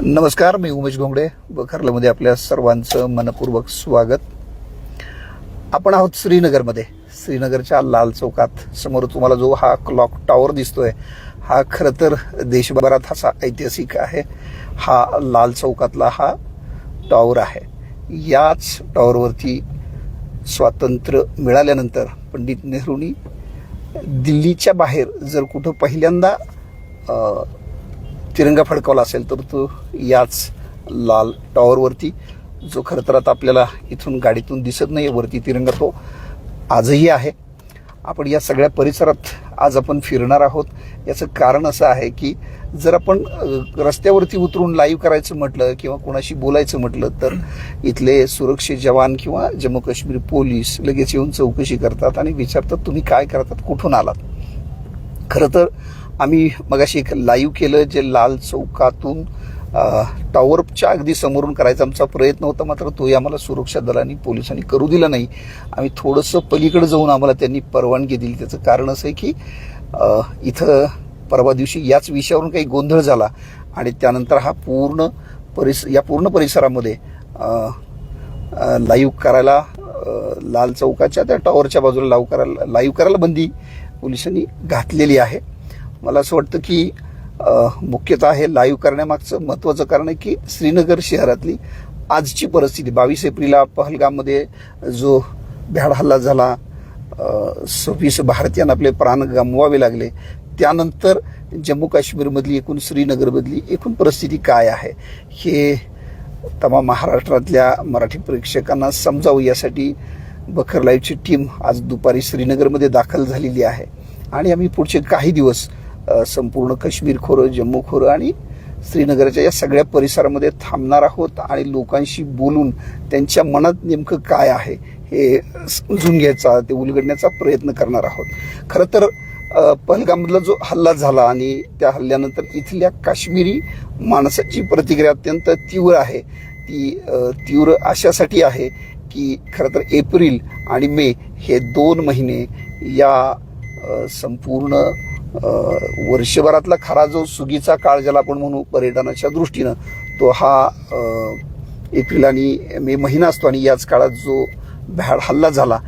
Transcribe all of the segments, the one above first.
नमस्कार मी उमेश घोंगडे बखरलामध्ये आपल्या सर्वांचं मनपूर्वक स्वागत. आपण आहोत श्रीनगरमध्ये. श्रीनगरच्या लाल चौकात समोर तुम्हाला जो हा क्लॉक टॉवर दिसतोय हा खरं तर देशभरात असा ऐतिहासिक आहे. हा लाल चौकातला हा टॉवर आहे. याच टॉवरवरती स्वातंत्र्य मिळाल्यानंतर पंडित नेहरूंनी दिल्लीच्या बाहेर जर कुठं पहिल्यांदा तिरंगा फडकावला असेल तर तो याच लाल टॉवरवरती. जो खरं तर आता आपल्याला इथून गाडीतून दिसत नाही वरती तिरंगा तो आजही आहे. आपण या सगळ्या परिसरात आज आपण फिरणार आहोत. याचं कारण असं आहे की जर आपण रस्त्यावरती उतरून लाईव्ह करायचं म्हटलं किंवा कोणाशी बोलायचं म्हटलं तर इथले सुरक्षित जवान किंवा जम्मू काश्मीर पोलीस लगेच येऊन चौकशी करतात आणि विचारतात तुम्ही काय करतात? कुठून आलात? खरं तर आम्ही मगाशी एक लाईव्ह केलं जे लाल चौकातून टॉवरच्या अगदी समोरून करायचा आमचा प्रयत्न होता मात्र तोही आम्हाला सुरक्षा दलांनी पोलिसांनी करू दिला नाही. आम्ही थोडंसं पलीकडे जाऊन आम्हाला त्यांनी परवानगी दिली. त्याचं कारण असं आहे की इथं परवा दिवशी याच विषयावरून काही गोंधळ झाला आणि त्यानंतर हा पूर्ण परिस या पूर्ण परिसरामध्ये लाईव्ह करायला लाल चौकाच्या त्या टॉवरच्या बाजूला लाव करायला लाईव्ह करायला बंदी पोलिसांनी घातलेली आहे. मला असं वाटतं की मुख्यतः हे लाईव्ह करण्यामागचं महत्त्वाचं कारण आहे की श्रीनगर शहरातली आजची परिस्थिती. बावीस एप्रिलला पहलगाममध्ये जो भ्याड हल्ला झाला सव्वीस भारतीयांना आपले प्राण गमवावे लागले. त्यानंतर जम्मू काश्मीरमधली एकूण श्रीनगरमधली एकूण परिस्थिती काय आहे हे तमाम महाराष्ट्रातल्या मराठी प्रेक्षकांना समजावं. यासाठी बखर लाईव्हची टीम आज दुपारी श्रीनगरमध्ये दाखल झालेली आहे. आणि आम्ही पुढचे काही दिवस संपूर्ण काश्मीर खोरं जम्मू खोरं आणि श्रीनगरच्या या सगळ्या परिसरामध्ये थांबणार आहोत आणि लोकांशी बोलून त्यांच्या मनात नेमकं काय आहे हे समजून घ्यायचा ते उलगडण्याचा प्रयत्न करणार आहोत. खरं तर पहलगामधला जो हल्ला झाला आणि त्या हल्ल्यानंतर इथल्या काश्मीरी माणसाची प्रतिक्रिया अत्यंत तीव्र आहे. ती तीव्र अशासाठी आहे की खरं तर एप्रिल आणि मे हे दोन महिने या संपूर्ण वर्षभरातला खरा जो सुगीचा काळ ज्याला आपण म्हणू पर्यटनाच्या दृष्टीनं तो हा एप्रिल आणि मे महिना असतो आणि याच काळात जो भ्याड हल्ला झाला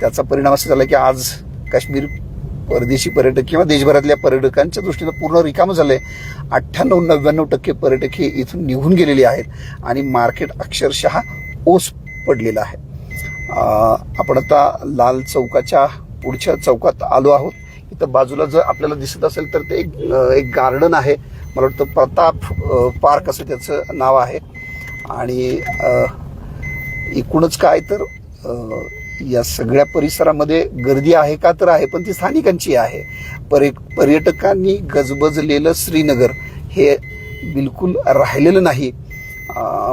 त्याचा परिणाम असा झाला की आज काश्मीर परदेशी पर्यटक किंवा देशभरातल्या पर्यटकांच्या दृष्टीनं पूर्ण रिकामं झालंय. अठ्ठ्याण्णव नव्याण्णव टक्के पर्यटक हे इथून निघून गेलेले आहेत आणि मार्केट अक्षरशः ओस पडलेला आहे. आपण आता लाल चौकाच्या पुढच्या चौकात आलो आहोत. इथं बाजूला जर आपल्याला दिसत असेल तर ते एक एक गार्डन आहे. मला वाटतं प्रताप पार्क असं त्याचं नाव आहे. आणि एकूणच काय तर या सगळ्या परिसरामध्ये गर्दी आहे का तर आहे पण ती स्थानिकांची आहे. पर्य पर्यटकांनी गजबजलेलं श्रीनगर हे बिलकुल राहिलेलं नाही.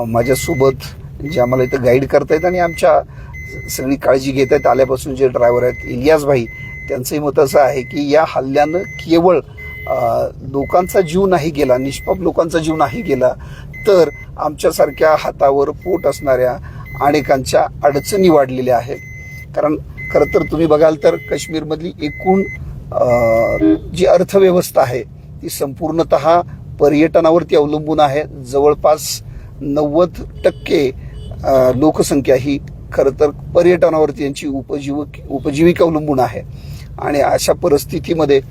माझ्यासोबत जे आम्हाला इथं गाईड करतायत आणि आमच्या सगळी काळजी घेत आहेत आल्यापासून जे ड्रायव्हर आहेत इलियास भाई त्यांचंही मत असं आहे की या हल्ल्यानं केवळ लोकांचा जीव नाही गेला निष्पाप लोकांचा जीव नाही गेला तर आमच्यासारख्या हातावर पोट असणाऱ्या अनेकांच्या अडचणी वाढलेल्या आहेत. कारण खरं तर तुम्ही बघाल तर काश्मीरमधली एकूण जी अर्थव्यवस्था आहे ती संपूर्णत पर्यटनावरती अवलंबून आहे. जवळपास नव्वद टक्के लोकसंख्या ही खरं तर पर्यटनावरती यांची उपजीव उपजीविका अवलंबून आहे. आणि अशा परिस्थितीमध्ये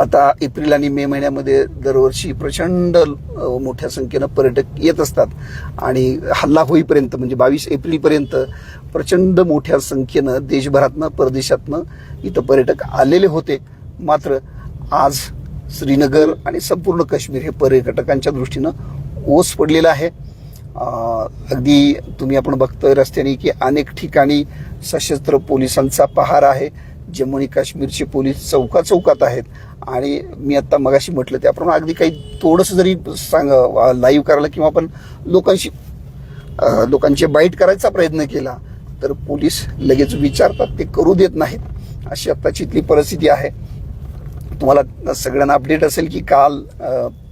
आता एप्रिल आणि मे महिन्यामध्ये दरवर्षी प्रचंड मोठ्या संख्येनं पर्यटक येत असतात. आणि हल्ला होईपर्यंत म्हणजे बावीस एप्रिलपर्यंत प्रचंड मोठ्या संख्येनं देशभरातनं परदेशातनं इथं पर्यटक आलेले होते. मात्र आज श्रीनगर आणि संपूर्ण काश्मीर हे पर्यटकांच्या दृष्टीनं ओस पडलेलं आहे. अगदी तुम्ही आपण बघतोय रस्त्याने की अनेक ठिकाणी सशस्त्र पोलिसांचा पहार आहे. जम्मू आणि काश्मीरचे पोलीस चौका चौकात आहेत. आणि मी आत्ता मगाशी म्हटलं त्याप्रमाणे अगदी काही थोडंसं जरी सांग लाईव्ह करायला किंवा आपण लोकांशी लोकांचे बाईट करायचा प्रयत्न केला तर पोलीस लगेच विचारतात ते करू देत नाहीत. अशी आत्ताची इथली परिस्थिती आहे. तुम्हाला सगळ्यांना अपडेट असेल की काल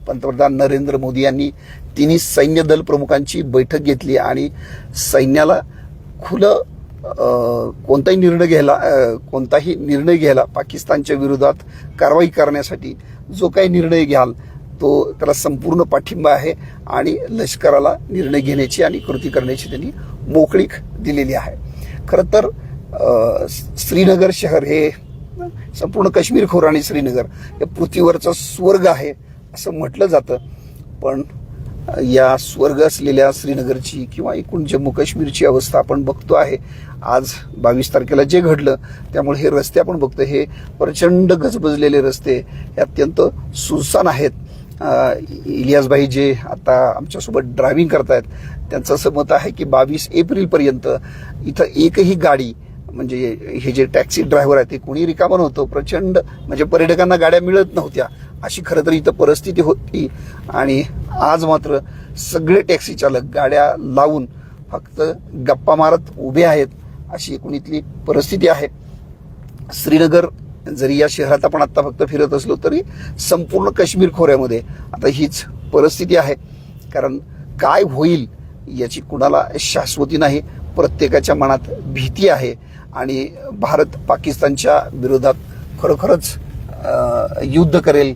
पंतप्रधान नरेंद्र मोदी यांनी तिन्ही सैन्य दल प्रमुखांची बैठक घेतली आणि सैन्याला खुलं कोणताही निर्णय घ्यायला कोणताही निर्णय घ्यायला पाकिस्तानच्या विरोधात कारवाई करण्यासाठी जो काही निर्णय घ्याल तो त्याला संपूर्ण पाठिंबा आहे आणि लष्कराला निर्णय घेण्याची आणि कृती करण्याची त्यांनी मोकळीक दिलेली आहे. खरं तर श्रीनगर शहर हे संपूर्ण काश्मीर खोर आणि श्रीनगर हे पृथ्वीवरचा स्वर्ग आहे असं म्हटलं जातं. पण या स्वर्ग असलेल्या श्रीनगरची किंवा एकूण जम्मू काश्मीरची अवस्था आपण बघतो आहे. आज बावीस तारखेला जे घडलं त्यामुळे हे रस्ते आपण बघतो. हे प्रचंड गजबजलेले रस्ते हे अत्यंत सुनसान आहेत. अ, इलियासभाई जे आता आमच्यासोबत ड्रायव्हिंग करतायत त्यांचं असं मत आहे की बावीस एप्रिलपर्यंत इथं एकही गाडी म्हणजे हे जे टॅक्सी ड्रायव्हर आहे ते कोणी रिकामं नव्हतं. प्रचंड म्हणजे पर्यटकांना गाड्या मिळत नव्हत्या. अशी खरं तर इथं परिस्थिती होती. आणि आज मात्र सगळे टॅक्सी चालक गाड्या लावून फक्त गप्पा मारत उभे आहेत अशी एकूण इथली परिस्थिती आहे. श्रीनगर जरी या शहरात आपण आत्ता फक्त फिरत असलो तरी संपूर्ण काश्मीर खोऱ्यामध्ये आता हीच परिस्थिती आहे. कारण काय होईल याची कुणाला शाश्वती नाही प्रत्येकाच्या मनात भीती आहे आणि भारत पाकिस्तानच्या विरोधात खरोखरच युद्ध करेल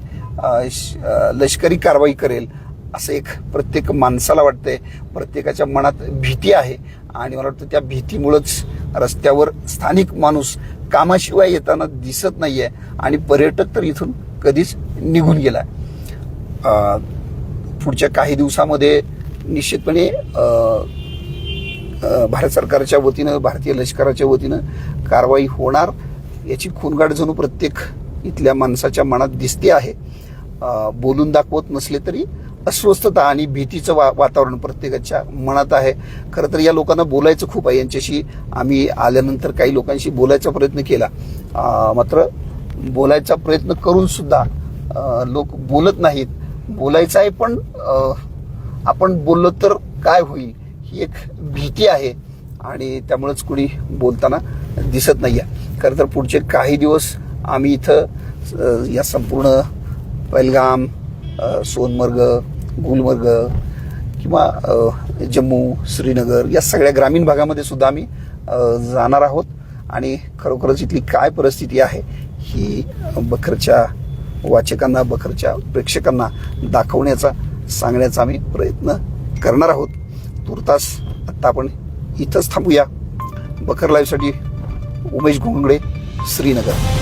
श- लष्करी कारवाई करेल असं एक प्रत्येक माणसाला वाटतंय प्रत्येकाच्या मनात भीती आहे आणि मला वाटतं त्या भीतीमुळंच रस्त्यावर स्थानिक माणूस कामाशिवाय येताना दिसत नाही आहे आणि पर्यटक तर इथून कधीच निघून गेला पुढच्या काही दिवसामध्ये निश्चितपणे भारत सरकारच्या वतीनं भारतीय लष्कराच्या वतीनं कारवाई होणार याची खूनगाड जणू प्रत्येक इथल्या माणसाच्या मनात दिसते आहे. बोलून दाखवत नसले तरी अस्वस्थता आणि भीतीचं वा वातावरण प्रत्येकाच्या मनात आहे. खरं तर या लोकांना बोलायचं खूप आहे. यांच्याशी आम्ही आल्यानंतर काही लोकांशी बोलायचा प्रयत्न केला. मात्र बोलायचा प्रयत्न करून सुद्धा लोक बोलत नाहीत. बोलायचं आहे पण आपण बोललो तर काय होईल ही एक भीती आहे आणि त्यामुळेच कुणी बोलताना दिसत नाही आहे. खरं तर पुढचे काही दिवस आम्ही इथं या संपूर्ण पहलगाम सोनमर्ग गुलमर्ग किंवा जम्मू श्रीनगर या सगळ्या ग्रामीण भागामध्ये सुद्धा आम्ही जाणार आहोत. आणि खरोखरच इथली काय परिस्थिती आहे ही बखरच्या वाचकांना बखरच्या प्रेक्षकांना दाखवण्याचा सांगण्याचा आम्ही प्रयत्न करणार आहोत. तुर्तास आत्ता आपण इथंच थांबूया. बखर लाईव्हसाठी उमेश घोंगडे श्रीनगर.